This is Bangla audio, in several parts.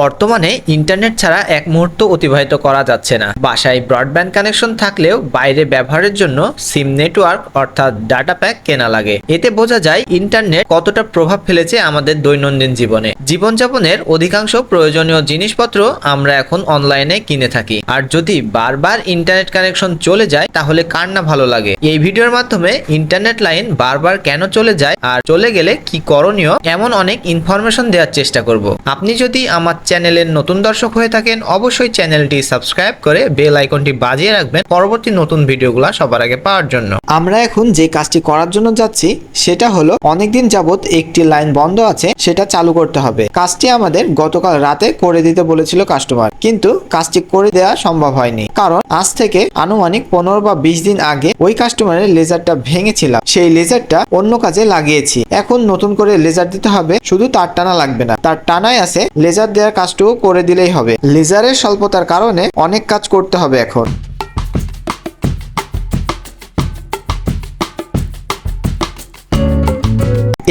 বর্তমানে ইন্টারনেট ছাড়া এক মুহূর্ত অতিবাহিত করা যাচ্ছে না। বাসায় ব্রডব্যান্ড কানেকশন থাকলেও বাইরে ব্যবহারের জন্য সিম নেটওয়ার্ক অর্থাৎ ডাটা প্যাক কেনা লাগে। এতে বোঝা যায় ইন্টারনেট কতটা প্রভাব ফেলেছে আমাদের দৈনন্দিন জীবনে। জীবনযাপনের অধিকাংশ প্রয়োজনীয় জিনিসপত্র আমরা এখন অনলাইনে কিনে থাকি। আর যদি বারবার ইন্টারনেট কানেকশন চলে যায়, তাহলে কার না ভালো লাগে? এই ভিডিওর মাধ্যমে ইন্টারনেট লাইন বারবার কেন চলে যায় আর চলে গেলে কি করণীয়, এমন অনেক ইনফরমেশন দেওয়ার চেষ্টা করব। আপনি যদি আমার চ্যানেলের নতুন দর্শক হয়ে থাকেন, অবশ্যই চ্যানেলটি সাবস্ক্রাইব করে বেল আইকনটি বাজিয়ে রাখবেন পরবর্তী নতুন ভিডিওগুলো সবার আগে পাওয়ার জন্য। আমরা এখন যে কাজটি করার জন্য যাচ্ছি, সেটা হলো অনেকদিন যাবত একটি লাইন বন্ধ আছে, সেটা চালু করতে হবে। কাজটি আমাদের গতকাল রাতে করে দিতে বলেছিল কাস্টমার, কিন্তু কাজটি করে দেওয়া সম্ভব হয়নি। কারণ আজ থেকে আনুমানিক পনেরো বা বিশ দিন আগে ওই কাস্টমারের লেজারটা ভেঙেছিলাম। সেই লেজারটা অন্য কাজে লাগিয়েছি। এখন নতুন করে লেজার দিতে হবে, শুধু তার টানা লাগবে না। তার টানাই আছে লেজার দেওয়ার কাজটুকু করে দিলেই হবে। লেজারের স্বল্পতার কারণে অনেক কাজ করতে হবে এখন।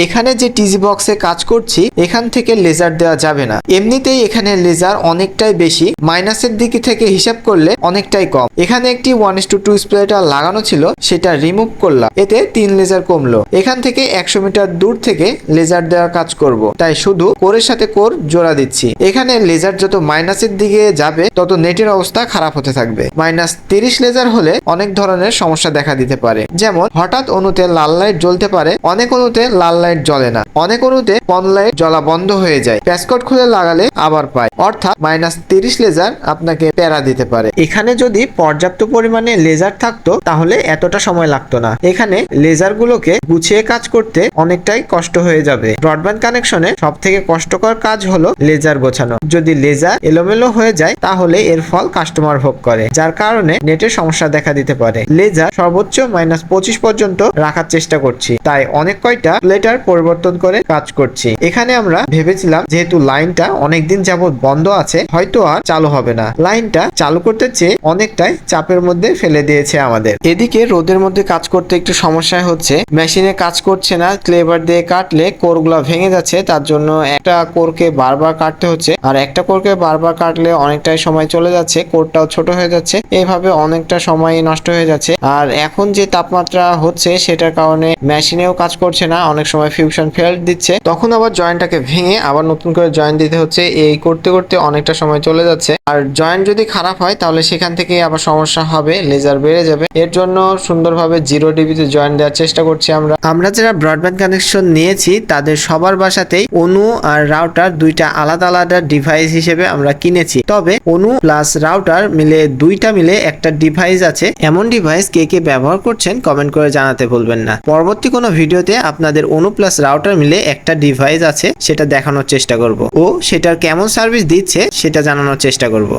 এখানে যে টিজি বক্সে কাজ করছি, এখান থেকে লেজার দেওয়া যাবে না। এমনিতেই এখানে লেজার অনেকটাই বেশি মাইনাসের দিকে থেকে হিসাব করলে অনেকটাই কম। এখানে একটি one is to two splitter লাগানো ছিল, সেটা রিমুভ করলাম। এতে তিন লেজার কমলো। এখান থেকে একশো মিটার দূর থেকে লেজার দেওয়ার কাজ করব। তাই শুধু কোরের সাথে কোর জোড়া দিচ্ছি। এখানে লেজার যত মাইনাসের দিকে যাবে, তত নেটের অবস্থা খারাপ হতে থাকবে। মাইনাস তিরিশ লেজার হলে অনেক ধরনের সমস্যা দেখা দিতে পারে। যেমন, হঠাৎ অণুতে লাল লাইট জ্বলতে পারে, অনেক অণুতে লাল লাইট জ্বলে না। অনেক অণুতে পন লাইট জ্বলা বন্ধ হয়ে যায়। প্যাসকট খুলে লাগালে আবার পায়। অর্থাৎ মাইনাস তিরিশ লেজার আপনাকে প্যারা দিতে পারে। এখানে যদি পর্যাপ্ত পরিমাণে লেজার থাকতো, তাহলে এতটা সময় লাগতো না। এখানে লেজার গুলোকে গুছিয়ে কাজ করতে অনেকটাই কষ্ট হয়ে যাবে। ব্রডব্যান্ড কানেকশনে সব থেকে কষ্টকর কাজ হলো লেজার গোছানো। যদি লেজার এলোমেলো হয়ে যায়, তাহলে এর ফল কাস্টমার ভোগ করে, যার কারণে নেটের সমস্যা দেখা দিতে পারে। লেজার সর্বোচ্চ মাইনাস পঁচিশ পর্যন্ত রাখার চেষ্টা করছি। তাই অনেক কয়টা প্লেটার পরিবর্তন করে কাজ করছি। এখানে আমরা ভেবেছিলাম যেহেতু লাইনটা অনেকদিন যাবত বন্ধ আছে, হয়তো আর চালু হবে না। লাইনটা চালু করতে চেয়ে অনেকটাই চাপের মধ্যে ফেলে দিয়েছে আমাদের। এদিকে রোদের মধ্যে কাজ করতে একটু সমস্যা হচ্ছে। মেশিনে কাজ করছে না ক্লেভার দিয়ে কাটলে কোরগুলো ভেঙে যাচ্ছে, তার জন্য একটা কোরকে বারবার কাটতে হচ্ছে। আর একটা কোরকে বারবার কাটলে অনেকটাই সময় চলে যাচ্ছে, কোরটাও ছোট হয়ে যাচ্ছে। এইভাবে অনেকটা সময় নষ্ট হয়ে যাচ্ছে। আর এখন যে তাপমাত্রা হচ্ছে, সেটার কারণে মেশিনেও কাজ করছে না, অনেক সময় ফিউশন ফেল দিচ্ছে। তখন আবার জয়েন্টটাকে ভেঙে আবার নতুন করে জয়েন্ট দিতে হচ্ছে। এই করতে করতে অনেকটা সময় চলে যাচ্ছে। আর জয়েন্ট যদি খারাপ হয়, তাহলে সেখান থেকে আবার সমস্যা হবে লেজার বেড়ে যাবে। এর জন্য সুন্দরভাবে জিরো ডিবিতে জয়েন্ট দেওয়ার চেষ্টা করছি আমরা। আমরা যারা ব্রডব্যান্ড কানেকশন নিয়েছি, তাদের সবার বাসাতেই অনু আর রাউটার দুইটা আলাদা আলাদা ডিভাইস হিসেবে আমরা কিনেছি। তবে অনু প্লাস রাউটার মিলে দুইটা মিলে একটা ডিভাইস আছে। এমন ডিভাইস কে কে ব্যবহার করছেন কমেন্ট করে জানাতে ভুলবেন না। পরবর্তী কোনো ভিডিওতে আপনাদের অনু প্লাস রাউটার মিলে একটা ডিভাইস আছে, সেটা দেখানোর চেষ্টা করব। ও সেটার কেমন সার্ভিস দিচ্ছে, সেটা জানানোর চেষ্টা করব।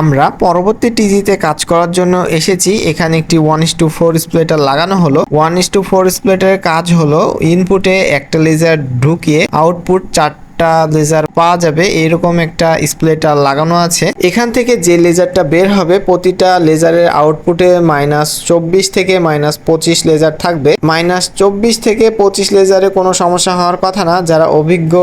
আমরা পরবর্তী টিজিতে কাজ করার জন্য এসেছি। এখানে একটি one is to four splitter লাগানো হলো। ওয়ান ইস টু ফোর স্প্লেটারের কাজ হলো ইনপুটে একটা লেজার ঢুকিয়ে আউটপুট চার একটা লেজার পাওয়া যাবে। এরকম একটা স্প্লেটার লাগানো আছে। এখান থেকে যে লেজারটা বের হবে, প্রতিটা লেজারের আউটপুটে মাইনাস চব্বিশ থেকে মাইনাস পঁচিশ লেজার থাকবে। মাইনাস চব্বিশ থেকে পঁচিশ লেজারে কোনো সমস্যা হওয়ার কথা না। যারা অভিজ্ঞ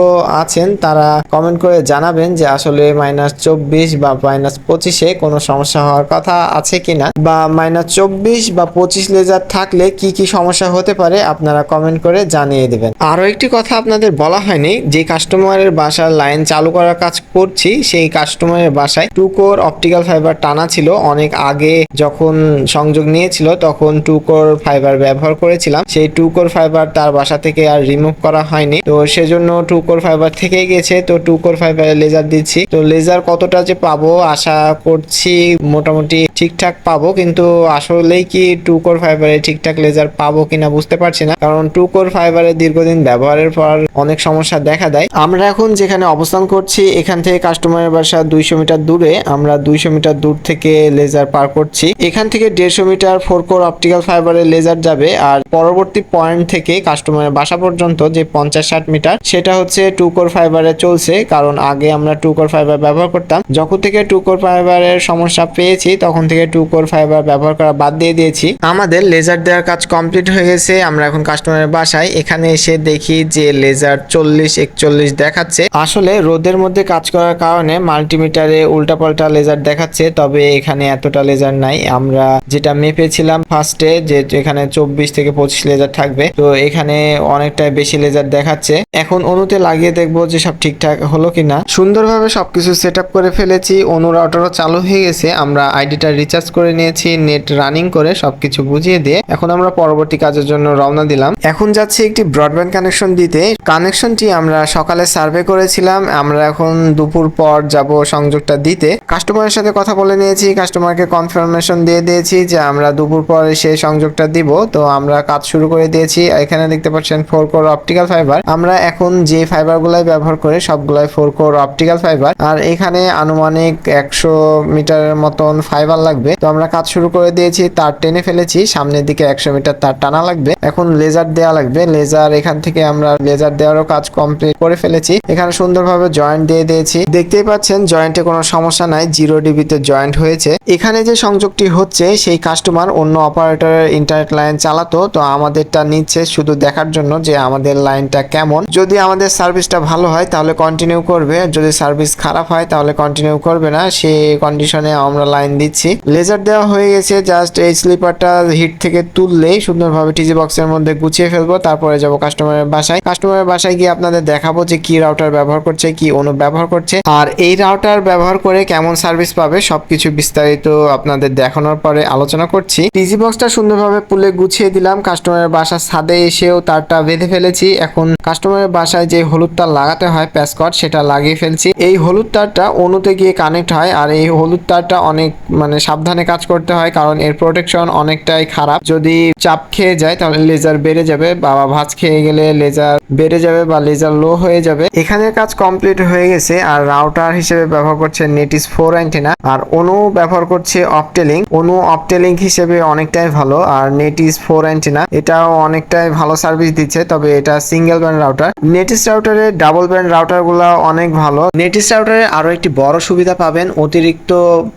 আছেন, তারা কমেন্ট করে জানাবেন যে আসলে মাইনাস চব্বিশ বা মাইনাস পঁচিশে কোনো সমস্যা হওয়ার কথা আছে কিনা। বা মাইনাস চব্বিশ বা পঁচিশ লেজার থাকলে কি কি সমস্যা হতে পারে, আপনারা কমেন্ট করে জানিয়ে দেবেন। আরও একটি কথা আপনাদের বলা হয়নি, যে কাস্টমারের বাসার লাইন চালু করার কাজ করছি, সেই কাস্টমারের বাসায় টু কোর অপটিক্যাল ফাইবার টানা ছিল। অনেক আগে যখন সংযোগ নিয়েছিল, তখন টু কোর ফাইবার ব্যবহার করেছিলাম। সেই টু কোর ফাইবার তার বাসা থেকে আর রিমুভ করা হয়নি। তো সেজন্য টু কোর ফাইবার থেকে গেছে। তো টু কোর ফাইবারে লেজার দিচ্ছি। তো লেজার কতটা যে পাবো আশা করছি মোটামুটি ঠিকঠাক পাবো। কিন্তু আসলেই কি টু কোর ফাইবারে ঠিকঠাক লেজার পাবো কিনা বুঝতে পারছি না। কারণ টু কোর ফাইবারের দীর্ঘদিন ব্যবহারের পর অনেক সমস্যা দেখা দেয়। আমরা এখন যেখানে অবস্থান করছি, এখান থেকে কাস্টমারের বাসা দুইশো মিটার দূরে। আমরা দুইশো মিটার দূর থেকে লেজার পার করছি। এখান থেকে দেড়শো মিটার ফোর কোর অপটিক্যাল ফাইবারের লেজার যাবে। আর পরবর্তী পয়েন্ট থেকে কাস্টমারের বাসা পর্যন্ত যে পঞ্চাশ ষাট মিটার, সেটা হচ্ছে টু কোর ফাইবারে চলছে। কারণ আগে আমরা টু কোর ফাইবার ব্যবহার করতাম। যখন থেকে টু কোর ফাইবারের সমস্যা পেয়েছি, তখন থেকে টু কোর ফাইবার ব্যবহার করা বাদ দিয়ে দিয়েছি। আমাদের লেজার দেওয়ার কাজ কমপ্লিট হয়ে গেছে। আমরা এখন কাস্টমারের বাসায়। এখানে এসে দেখি যে লেজার চল্লিশ, একচল্লিশ দেখাচ্ছে। আসলে রোদের মধ্যে কাজ করার কারণে মাল্টিমিটারে উল্টাপাল্টা লেজার দেখাচ্ছে, তবে এখানে এতটা লেজার নাই। আমরা যেটা মেপেছিলাম ফার্স্টে যে এখানে চব্বিশ থেকে পঁচিশ লেজার থাকবে, তো এখানে অনেকটাই বেশি লেজার দেখাচ্ছে। এখন অনুতে লাগিয়ে দেখব যে সব ঠিকঠাক হলো কিনা। সুন্দরভাবে সবকিছু সেট করে ফেলেছি অনু রাউটারও চালু হয়ে গেছে। আমরা আইডিটা রিচার্জ করে নিয়েছি, নেট রানিং করে সবকিছু বুঝিয়ে দিয়ে। এখন আমরা পরবর্তী কাজের জন্য রওনা দিলাম। এখন যাচ্ছি একটি ব্রডব্যান্ড কানেকশন দিতে। কানেকশনটি আমরা সকালে সার্ভে করেছিলাম, আমরা এখন দুপুর পর যাব সংযোগটা দিতে। কাস্টমারের সাথে কথা বলে নিয়েছি কাস্টমারকে কনফার্মেশন দিয়ে দিয়েছি যে আমরা দুপুর পরে সেই সংযোগটা দিব। তো আমরা কাজ শুরু করে দিয়েছি, এখানে দেখতে পাচ্ছেন ফোর কোর অপটিক্যাল ফাইবার আমরা এখন যে ফাইবারগুলাই ব্যবহার করে, সবগুলাই ফোর কোর অপটিক্যাল ফাইবার আর এখানে আনুমানিক একশো মিটারের মতন ফাইবার লাগবে। তো আমরা কাজ শুরু করে দিয়েছি, তার টেনে ফেলেছি, সামনের দিকে একশো মিটার তার টানা লাগবে। এখন লেজার দেওয়া লাগবে লেজার এখান থেকে আমরা লেজার দেওয়ারও কাজ কমপ্লিট করে ফেলেছি। এখানে সুন্দরভাবে জয়েন্ট দিয়ে দিয়েছি। দেখতেই পাচ্ছেন জয়েন্টে কোনো সমস্যা নাই জিরো ডিবিতে জয়েন্ট হয়েছে। এখানে যে সংযোগটি হচ্ছে, সেই কাস্টমার অন্য অপারেটরের ইন্টারনেট লাইন চালাতো, তো আমাদেরটা নিচ্ছে শুধু দেখার জন্য যে আমাদের লাইনটা কেমন। যদি আমাদের সার্ভিসটা ভালো হয়, তাহলে কন্টিনিউ করবে। যদি সার্ভিস খারাপ হয়, তাহলে কন্টিনিউ করবে না। সে কন্ডিশনে আমরা লাইন দিচ্ছি। লেজার দেওয়া হয়ে গেছে জাস্ট এই স্লিপারটা হিট থেকে তুললেই সুন্দরভাবে টিজি বক্সের মধ্যে গুছিয়ে ফেলব, তারপরে যাব কাস্টমারের বাসায়। কাস্টমারের বাসায় গিয়ে আপনাদের দেখাবো যে কি রাউটার ব্যবহার করছে, কি অনু ব্যবহার করছে, আর এই রাউটার ব্যবহার করে কেমন সার্ভিস পাবে সবকিছু বিস্তারিত আপনাদের দেখানোর পরে আলোচনা করছি। টিজি বক্সটা সুন্দরভাবে পুলে গুছিয়ে দিলাম কাস্টমারের বাসার ছাদে এসেও তারটা বেঁধে ফেলেছি। এখন কাস্টমারের বাসায় যে হলুদ তার লাগাতে হয় প্যাসকট, সেটা লাগিয়ে ফেলছি। এই হলুদ তারটা অনুতে গিয়ে কানেক্ট হয়, আর এই হলুদ তারটা অনেক মানে সাবধানে কাজ করতে হয়, কারণ এর প্রোটেকশন অনেকটাই খারাপ। যদি চাপ খেয়ে যায়, তাহলে লেজার বেড়ে যাবে, বা ভাঁজ খেয়ে গেলে লেজার বেড়ে যাবে, বা লেজার লো হয়ে যাবে। এখানের কাজ কমপ্লিট হয়ে গেছে আর রাউটার হিসেবে ব্যবহার করছে নেটিস ফোর অ্যান্টেনা আর অনু ব্যবহার করছে অপটেলিং অনু অপটেলিং হিসেবে অনেকটাই ভালো আর নেটিস ফোর অ্যান্টেনা এটাও অনেকটাই ভালো সার্ভিস দিচ্ছে, তবে এটা সিঙ্গেল ব্যান্ড রাউটার নেটিস রাউটারের ডাবল ব্যান্ড রাউটারগুলা অনেক ভালো। নেটিস রাউটারে আরও একটি বড় সুবিধা পাবেন, অতিরিক্ত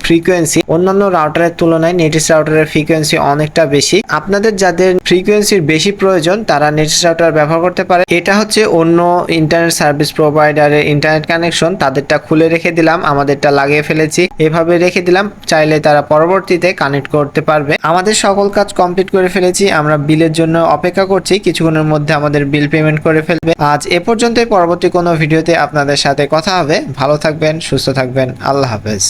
ফ্রিকোয়েন্সি অন্যান্য রাউটারের তুলনায় নেটিস রাউটারের ফ্রিকোয়েন্সি অনেকটা বেশি। আপনাদের যাদের ফ্রিকোয়েন্সির বেশি প্রয়োজন, তারা নেটিস রাউটার ব্যবহার করতে পারে। এটা হচ্ছে অন্য ইন্টারনেট সার্ভিস প্রোভাইডারের ইন্টারনেট কানেকশন তাদেরটা খুলে রেখে দিলাম, আমাদেরটা লাগিয়ে ফেলেছি। এভাবে রেখে দিলাম, চাইলে তারা পরবর্তীতে কানেক্ট করতে পারবে। আমাদের সকল কাজ কমপ্লিট করে ফেলেছি, আমরা বিলের জন্য অপেক্ষা করছি, কিছুক্ষণের মধ্যে আমাদের বিল পেমেন্ট করে ফেলবে। আজ এ পর্যন্তই, পরবর্তী কোনো ভিডিওতে আপনাদের সাথে কথা হবে। ভালো থাকবেন, সুস্থ থাকবেন, আল্লাহ হাফেজ।